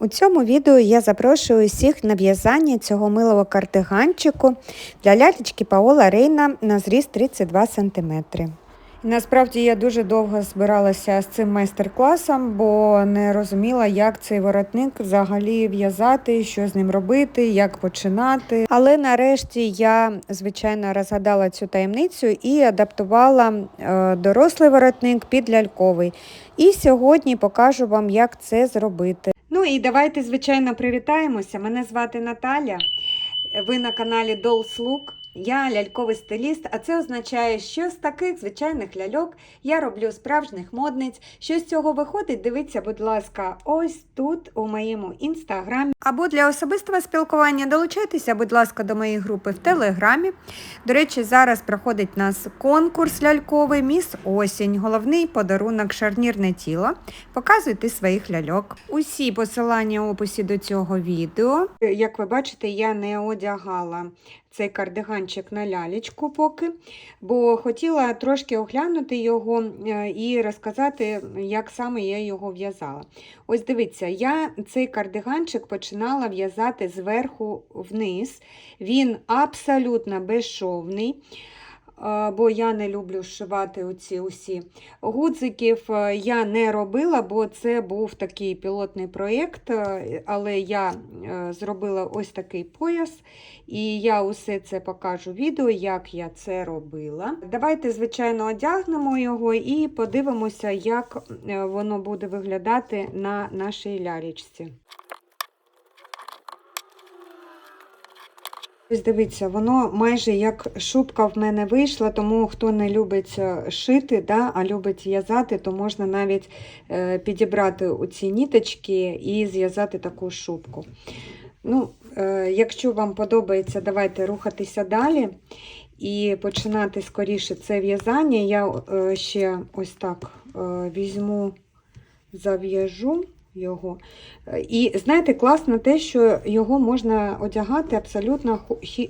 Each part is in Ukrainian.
У цьому відео я запрошую усіх на в'язання цього милого кардиганчику для лялечки Паола Рейна на зріст 32 см. Насправді я дуже довго збиралася з цим майстер-класом, бо не розуміла, як цей воротник взагалі в'язати, що з ним робити, як починати. Але нарешті я, звичайно, розгадала цю таємницю і адаптувала е, дорослий воротник під ляльковий. І сьогодні покажу вам, як це зробити. Ну і давайте, звичайно, привітаємося. Мене звати Наталя. Ви на каналі Dolls Look. Я ляльковий стиліст, а це означає, що з таких звичайних ляльок я роблю справжніх модниць. Що з цього виходить, дивіться, будь ласка, ось тут у моєму інстаграмі. Або для особистого спілкування долучайтеся, будь ласка, до моєї групи в Телеграмі. До речі, зараз проходить у нас конкурс ляльковий Міс Осінь. Головний подарунок шарнірне тіло. Показуйте своїх ляльок. Усі посилання в описі до цього відео. Як ви бачите, я не одягала цей кардиганчик на лялечку поки, бо хотіла трошки оглянути його е, і розказати, як саме я його в'язала. Ось дивіться, я цей кардиганчик починала в'язати зверху вниз. Він абсолютно безшовний. Бо я не люблю шивати оці усі гудзиків. Я не робила, бо це був такий пілотний проєкт, е, але я е, зробила ось такий пояс, і я усе це покажу в відео, як я це робила. Давайте, звичайно, одягнемо його і подивимося, як е, воно буде виглядати на нашій лялечці. Ось дивіться, воно майже як шубка в мене вийшла, тому хто не любить е, шити, да, а любить в'язати, то можна навіть е, підібрати оці ніточки і зв'язати таку шубку. Ну, е, якщо вам подобається, давайте рухатися далі і починати скоріше це в'язання. Я ще ось так візьму, зав'яжу його. Е, І знаєте, класно те, що його можна одягати абсолютно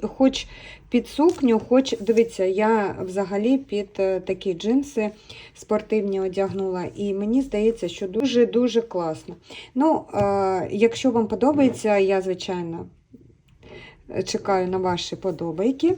хоч під сукню, хоч дивіться, я взагалі під е, такі джинси спортивні одягнула. І мені здається, що дуже-дуже класно. Ну, е, якщо вам подобається, я, звичайно, чекаю на ваші подобайки.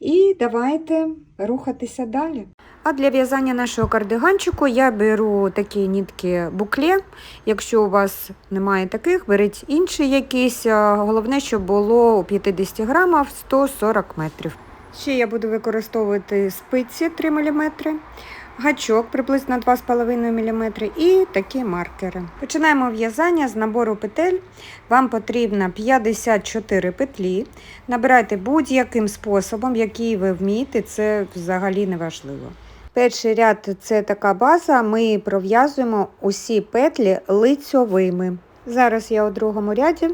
І давайте рухатися далі. А для в'язання нашого кардиганчику я беру такі нітки букле. Якщо у вас немає таких, беріть інші якісь. Головне, щоб було у 50 грамів 140 метрів. Ще я буду використовувати спиці 3 мм, гачок приблизно 2,5 мм і такі маркери. Починаємо в'язання з набору петель. Вам потрібно 54 петлі. Набирайте будь-яким способом, який ви вмієте, це взагалі не важливо. Перший ряд це така база, ми пров'язуємо усі петлі лицьовими. Зараз я у другому ряді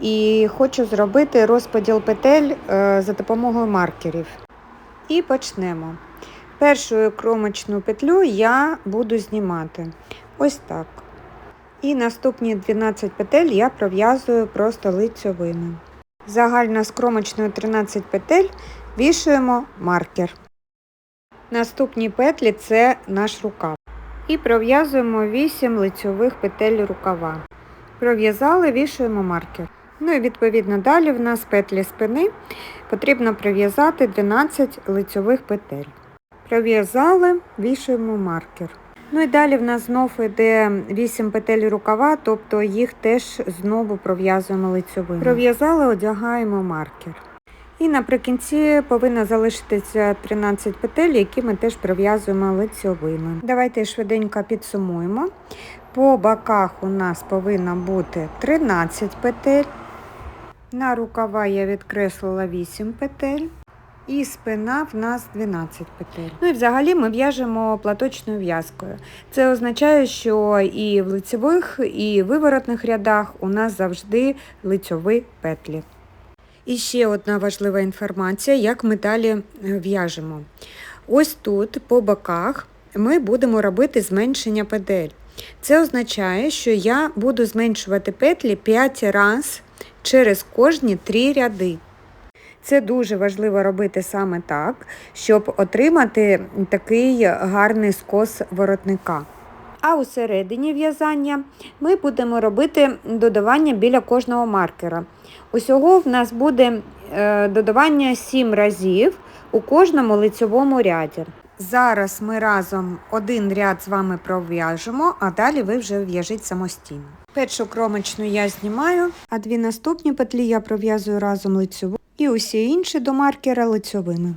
і хочу зробити розподіл петель е, за допомогою маркерів. І почнемо. Першу кромочну петлю я буду знімати. Ось так. І наступні 12 петель я пров'язую просто лицьовими. Загально з кромочною 13 петель вішуємо маркер. Наступні петлі це наш рукав. І пров'язуємо 8 лицьових петель рукава. Пров'язали, вішуємо маркер. Ну і відповідно далі в нас петлі спини потрібно пров'язати 12 лицьових петель. Пров'язали, вішуємо маркер. Ну і далі в нас знов йде 8 петель рукава, тобто їх теж знову пров'язуємо лицьовими. Пров'язали, одягаємо маркер. І наприкінці повинно залишитися 13 петель, які ми теж пров'язуємо лицьовими. Давайте швиденько підсумуємо. По боках у нас повинно бути 13 петель. На рукава я відкреслила 8 петель. І спина в нас 12 петель. Ну і взагалі ми в'яжемо платочною в'язкою. Це означає, що і в лицевих, і виворотних рядах у нас завжди лицьові петлі. І ще одна важлива інформація, як ми далі е, в'яжемо. Ось тут, по боках, ми будемо робити зменшення петель. Це означає, що я буду зменшувати петлі 5 разів через кожні 3 ряди. Це дуже важливо робити саме так, щоб отримати такий гарний скос воротника. А у середині в'язання ми будемо робити додавання біля кожного маркера. Усього в нас буде е, додавання 7 разів у кожному лицьовому ряді. Зараз ми разом один ряд з вами пров'яжемо, а далі ви вже в'яжіть самостійно. Першу кромочну я знімаю, а дві наступні петлі я пров'язую разом лицьову і усі інші до маркера лицьовими.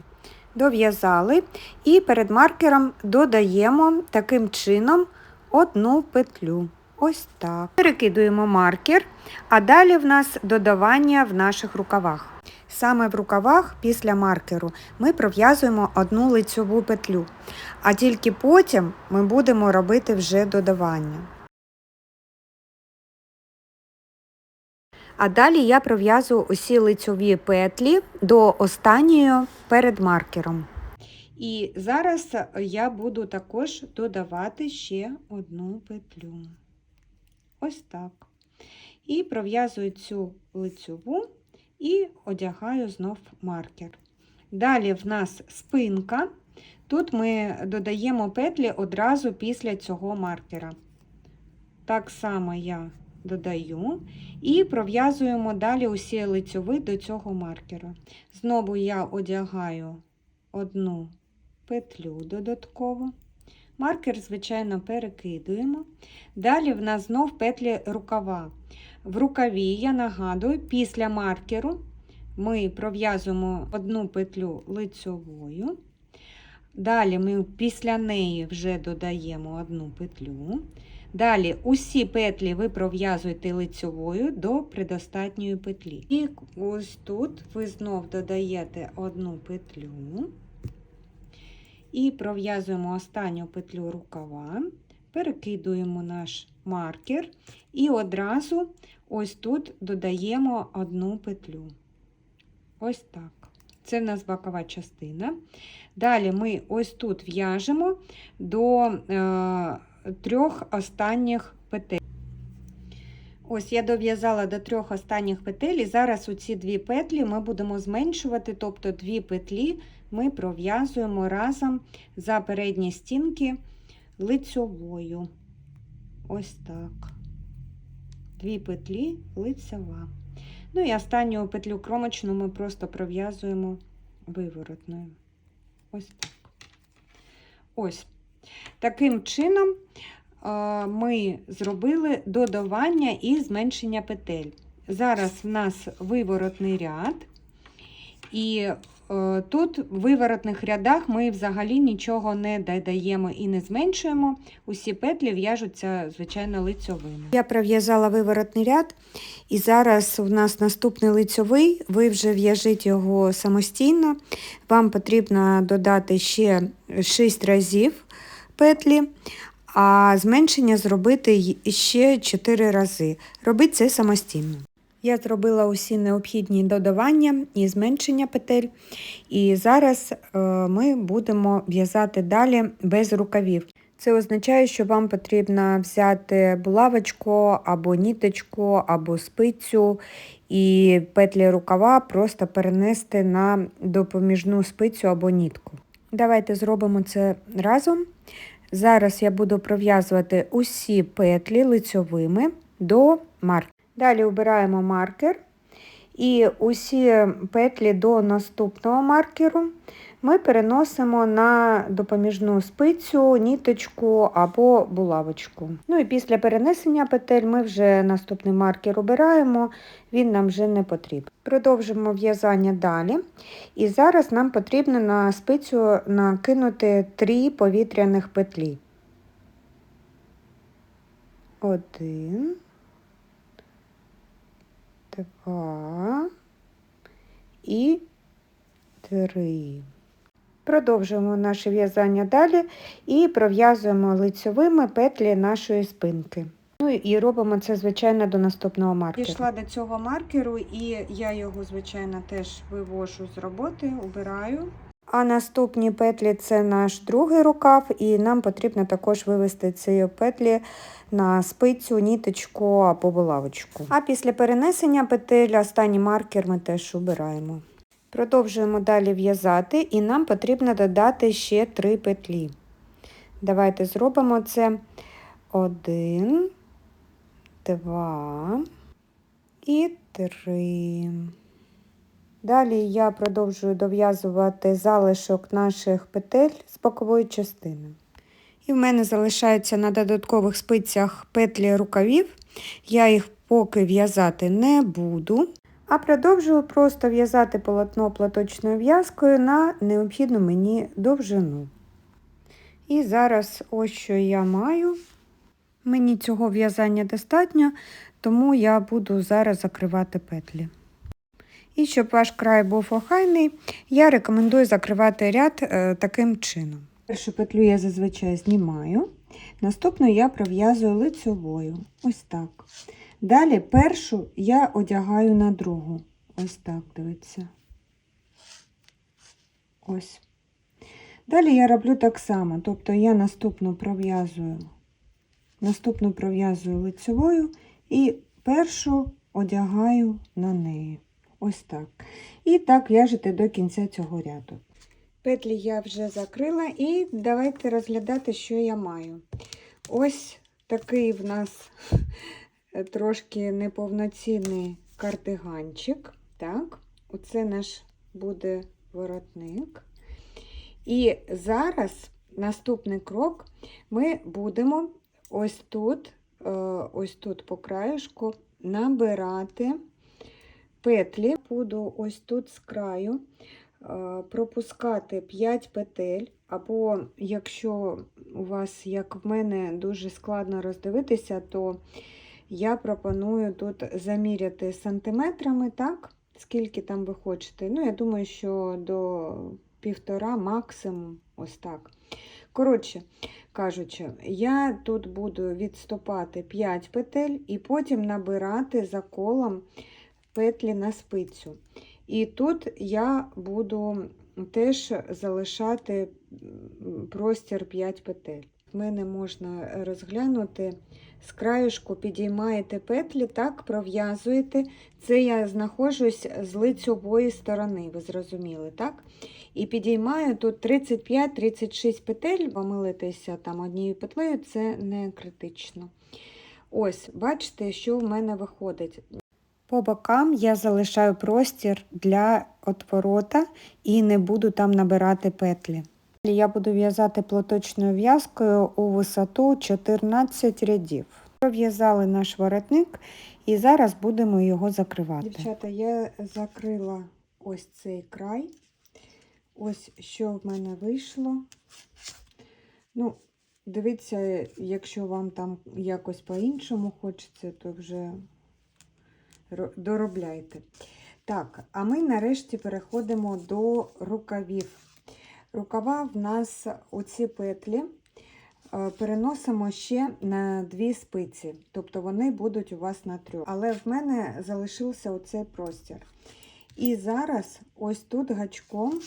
Дов'язали і перед маркером додаємо таким чином одну петлю. Ось так. Перекидуємо маркер, а далі в нас додавання в наших рукавах. Саме в рукавах після маркеру ми пров'язуємо одну лицьову петлю, а тільки потім ми будемо робити вже додавання. А далі я пров'язую усі лицьові петлі до останньої перед маркером. І зараз я буду також додавати ще одну петлю. Ось так. І пров'язую цю лицьову і одягаю знов маркер. Далі в нас спинка. Тут ми додаємо петлі одразу після цього маркера. Так само я додаю і пров'язуємо далі усі лицьові до цього маркера. Знову я одягаю одну петлю додатково. Маркер, звичайно, перекидуємо. Далі в нас знов петлі рукава. В рукаві, я нагадую, після маркеру ми пров'язуємо одну петлю лицьовою. Далі ми після неї вже додаємо одну петлю. Далі усі петлі ви пров'язуєте лицьовою до предостатньої петлі. І ось тут ви знов додаєте одну петлю і пров'язуємо останню петлю рукава, перекидуємо наш маркер і одразу ось тут додаємо одну петлю. Ось так. Це в нас бокова частина. Далі ми ось тут в'яжемо до е, трьох останніх петель. Ось я дов'язала до трьох останніх петель, і зараз у ці дві петлі ми будемо зменшувати, тобто дві петлі ми пров'язуємо разом за передні стінки лицьовою. Ось так. Дві петлі лицьова. Ну і останню петлю кромочну ми просто пров'язуємо виворотною. Ось так. Ось. Таким чином ми зробили додавання і зменшення петель. Зараз в нас виворотний ряд, і е, тут в виворотних рядах ми взагалі нічого не додаємо і не зменшуємо. Усі петлі в'яжуться, звичайно, лицьовими. Я пров'язала виворотний ряд, і зараз у нас наступний лицьовий, ви вже в'яжіть його самостійно. Вам потрібно додати ще 6 разів петлі а зменшення зробити ще 4 рази. Робіть це самостійно. Я зробила усі необхідні додавання і зменшення петель, і зараз е, ми будемо в'язати далі без рукавів. Це означає, що вам потрібно взяти булавочку або ніточку, або спицю і петлі рукава просто перенести на допоміжну спицю або нітку. Давайте зробимо це разом. Зараз я буду пров'язувати усі петлі лицьовими до маркера. Далі обираємо маркер і усі петлі до наступного маркеру ми переносимо на допоміжну спицю, ніточку або булавочку. Ну і після перенесення петель ми вже наступний маркер обираємо, він нам вже не потрібен. Продовжимо в'язання далі. І зараз нам потрібно на спицю накинути три повітряних петлі. Один, два і три. Продовжуємо наше в'язання далі і пров'язуємо лицьовими петлі нашої спинки. Ну і робимо це, звичайно, до наступного маркеру. Пішла до цього маркеру, і я його, звичайно, теж вивожу з роботи, убираю. А наступні петлі це наш другий рукав, і нам потрібно також вивести ці петлі на спицю, ніточку або булавочку. А після перенесення петель останній маркер ми теж убираємо. Продовжуємо далі в'язати, і нам потрібно додати ще три петлі. Давайте зробимо це Один, два і три. Далі я продовжую дов'язувати залишок наших петель з бокової частини. І в мене залишаються на додаткових спицях петлі рукавів. Я їх поки в'язати не буду, а продовжую просто в'язати полотно платочною в'язкою на необхідну мені довжину. І зараз ось що я маю. Мені цього в'язання достатньо, тому я буду зараз закривати петлі. І щоб ваш край був охайний, я рекомендую закривати ряд е, таким чином. Першу петлю я зазвичай знімаю, наступну я пров'язую лицьовою. Ось так. Далі першу я одягаю на другу. Ось так, дивіться. Ось. Далі я роблю так само, тобто я наступну пров'язую, наступну пров'язую лицьовою і першу одягаю на неї. Ось так. І так в'яжете до кінця цього ряду. Петлі я вже закрила, і давайте розглядати, що я маю. Ось такий в нас трошки неповноцінний кардиганчик. Так, оце наш буде воротник. І зараз наступний крок ми будемо ось тут, е, ось тут по краєшку набирати петлі, буду ось тут з краю е, пропускати 5 петель, або якщо у вас, як в мене, дуже складно роздивитися, то я пропоную тут заміряти сантиметрами, так, скільки там ви хочете. Ну, я думаю, що до півтора максимум ось так. Коротше кажучи, я тут буду відступати 5 петель і потім набирати за колом петлі на спицю. І тут я буду теж залишати простір 5 петель. Мене можна розглянути з краєшку, підіймаєте петлі, так, пров'язуєте. Це я знаходжусь з лицьової сторони, ви зрозуміли, так? І підіймаю тут 35-36 петель, помилитися там однією петлею, це не критично. Ось, бачите, що в мене виходить. По бокам я залишаю простір для отворота і не буду там набирати петлі. Я буду в'язати платочною в'язкою у висоту 14 рядів. Пров'язали наш воротник і зараз будемо його закривати. Дівчата, я закрила ось цей край. Ось що в мене вийшло. Ну, дивіться, якщо вам там якось по-іншому хочеться, то вже доробляйте. Так, а ми нарешті переходимо до рукавів. Рукава в нас оці петлі е, переносимо ще на дві спиці, тобто вони будуть у вас на трьох. Але в мене залишився оцей простір. І зараз ось тут гачком,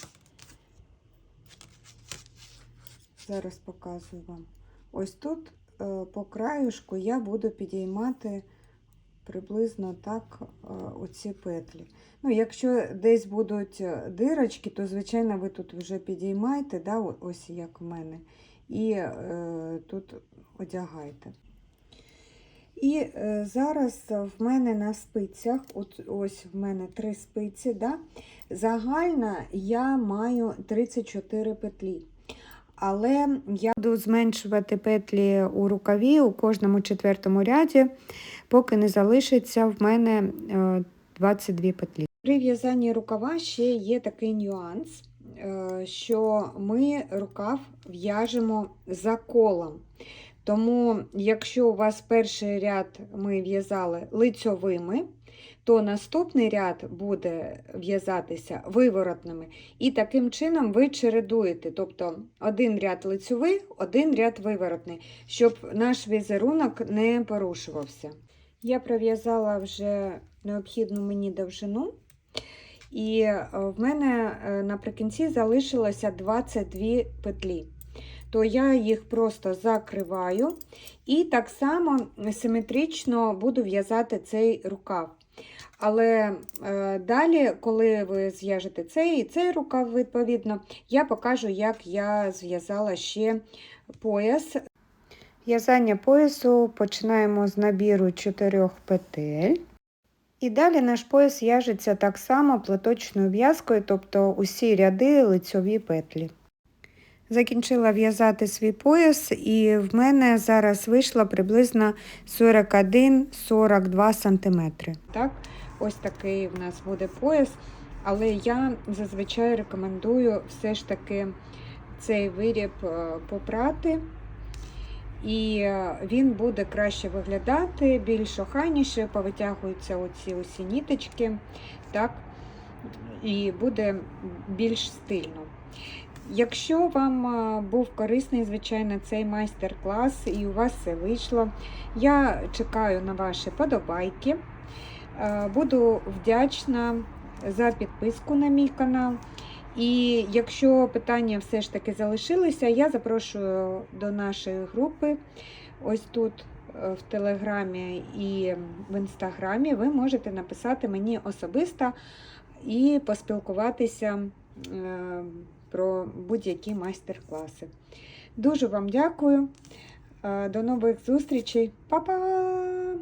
зараз показую вам, ось тут е, по краюшку я буду підіймати приблизно так е, оці петлі. Ну, Якщо десь будуть дирочки, то, звичайно, ви тут вже підіймаєте, да, ось як в мене, і е, тут одягайте. І е, зараз в мене на спицях, от, ось в мене три спиці, да, загально я маю 34 петлі. Але я буду зменшувати петлі у рукаві у кожному четвертому ряді, поки не залишиться в мене 22 петлі. При в'язанні рукава ще є такий нюанс, е, що ми рукав в'яжемо за колом. Тому, якщо у вас перший ряд ми в'язали лицьовими, то наступний ряд буде в'язатися виворотними. І таким чином ви чередуєте, тобто один ряд лицьовий, один ряд виворотний, щоб наш візерунок не порушувався. Я пров'язала вже необхідну мені довжину. І е, в мене е, наприкінці залишилося 22 петлі. То я їх просто закриваю і так само симетрично буду в'язати цей рукав. Але е, далі, коли ви зв'яжете цей і цей рукав, відповідно, я покажу, як я зв'язала ще пояс. В'язання поясу починаємо з набіру 4 петель. І далі наш пояс в'яжеться так само платочною в'язкою, тобто усі ряди лицьові петлі. Закінчила в'язати свій пояс, і в мене зараз вийшло приблизно 41-42 см. Так, ось такий в нас буде пояс, але я зазвичай рекомендую все ж таки цей виріб е, попрати. І е, він буде краще виглядати, більш охайніше, повитягуються оці усі ніточки, так, і буде більш стильно. Якщо вам був корисний, звичайно, цей майстер-клас і у вас все вийшло, я чекаю на ваші подобайки. Е, Буду вдячна за підписку на мій канал. І якщо питання все ж таки залишилися, я запрошую до нашої групи. Ось тут е, в Телеграмі і в Інстаграмі ви можете написати мені особисто і поспілкуватися е, про будь-які майстер-класи. Дуже вам дякую. Е, До нових зустрічей. Па-па!